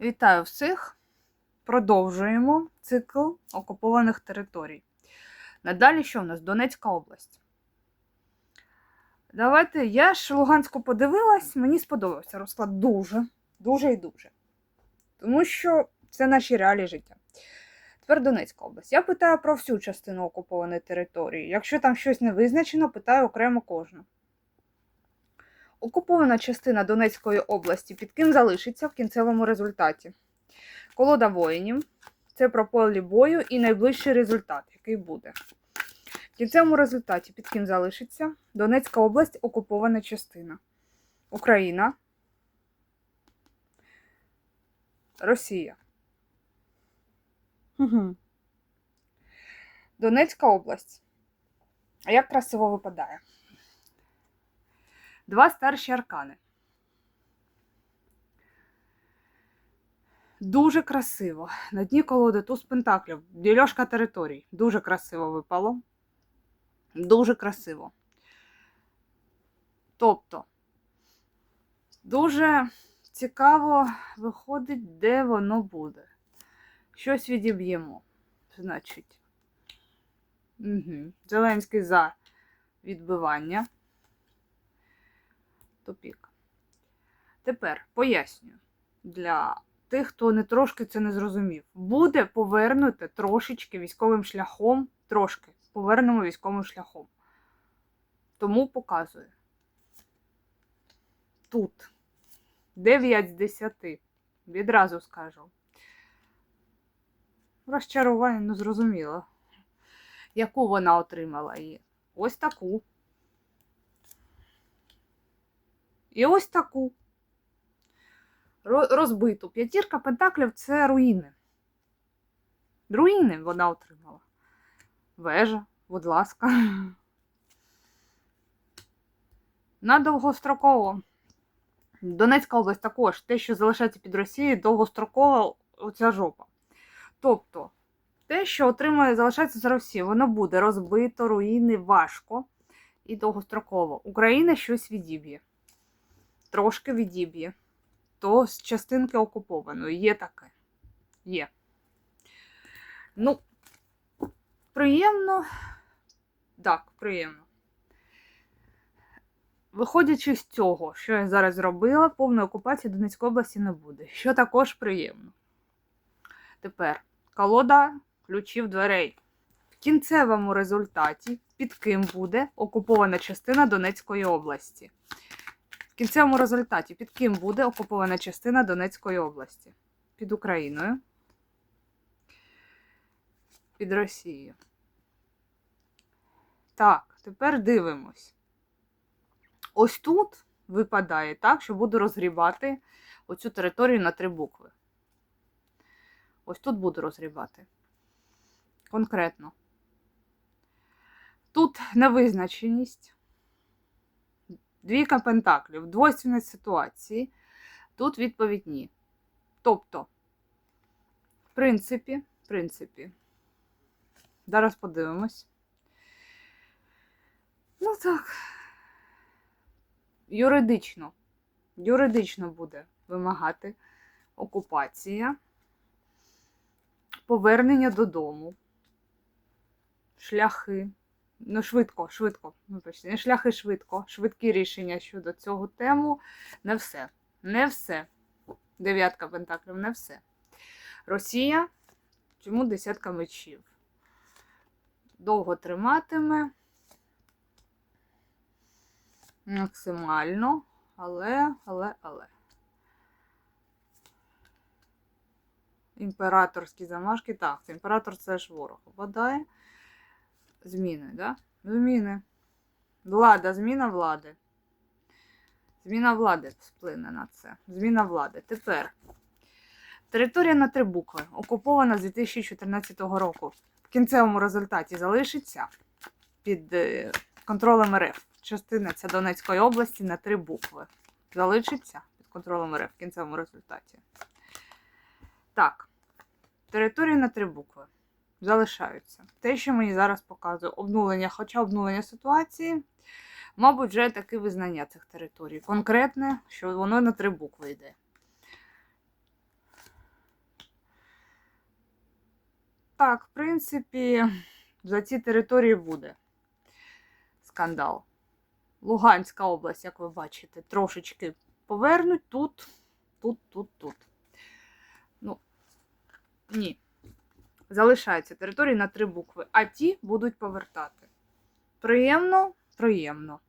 Вітаю всіх! Продовжуємо цикл окупованих територій. Надалі що в нас? Донецька область. Давайте, я ж Луганську подивилась, мені сподобався розклад дуже, дуже і дуже. Тому що це наші реалії життя. Тепер Донецька область. Я питаю про всю частину окупованої території. Якщо там щось не визначено, питаю окремо кожну. Окупована частина Донецької області під ким залишиться в кінцевому результаті. Колода воїнів це про полі бою і найближчий результат, який буде. В кінцевому результаті під ким залишиться Донецька область окупована частина. Україна. Росія. Угу. Донецька область. А як красиво випадає? Два старші аркани. Дуже красиво. На дні колоди туз пентаклів, дільошка територій. Дуже красиво випало. Дуже красиво. Тобто, дуже цікаво виходить, де воно буде. Щось відіб'ємо. Значить, угу. Зеленський за відбивання. Тупік. Тепер пояснюю для тих, хто не трошки це не зрозумів. Буде повернуте трошечки військовим шляхом, трошки повернемо військовим шляхом. Тому показую. Тут 9 з 10. Відразу скажу. Розчарування, ну зрозуміло. Яку вона отримала її? Ось таку. І ось таку. Розбиту. П'ятірка пентаклів це руїни. Руїни вона отримала. Вежа, будь ласка. На довгостроково. Донецька область також те, що залишається під Росією, довгострокова оця жопа. Тобто, те, що отримує, залишається за Росією, воно буде розбито, руїни важко і довгостроково. Україна щось відіб'є трошки відіб'є, то з частинки окупованої. Є таке. Є. Ну, приємно. Так, приємно. Виходячи з цього, що я зараз зробила, повної окупації Донецької області не буде. Що також приємно. Тепер колода ключів дверей. В кінцевому результаті під ким буде окупована частина Донецької області. Кінцевому результаті під ким буде окупована частина Донецької області? Під Україною. Під Росією. Так, тепер дивимось. Ось тут випадає так, що буду розгрібати оцю територію на три букви. Ось тут буду розгрібати. Конкретно. Тут невизначеність. Двійка пентаклів, двойственність ситуації. Тут відповідь ні. Тобто, в принципі, в принципі, зараз подивимось. Ну так, юридично, юридично буде вимагати окупація, повернення додому, шляхи. Ну, швидко, швидко. Ну, точно, не шляхи швидко. Швидкі рішення щодо цього тему. Не все. Не все. Дев'ятка пентаклів, не все. Росія. Чому десятка мечів? Довго триматиме. Максимально. Але, але, але. Імператорські замашки. Так, імператор це ж ворог випадає. Зміни, да? Зміни. Влада, зміна влади. Зміна влади вплине на це. Зміна влади. Тепер. Територія на три букви. Окупована з 2014 року. В кінцевому результаті залишиться під е, контролем РФ. Частина ця Донецької області на три букви. Залишиться під контролем РФ в кінцевому результаті. Так. Територія на три букви залишаються. Те, що мені зараз показує обнулення, хоча обнулення ситуації, мабуть, вже таке визнання цих територій. Конкретне, що воно на три букви йде. Так, в принципі, за ці території буде скандал. Луганська область, як ви бачите, трошечки повернуть тут, тут, тут, тут. Ну, ні. Залишаються території на три букви, а ті будуть повертати. Приємно, приємно.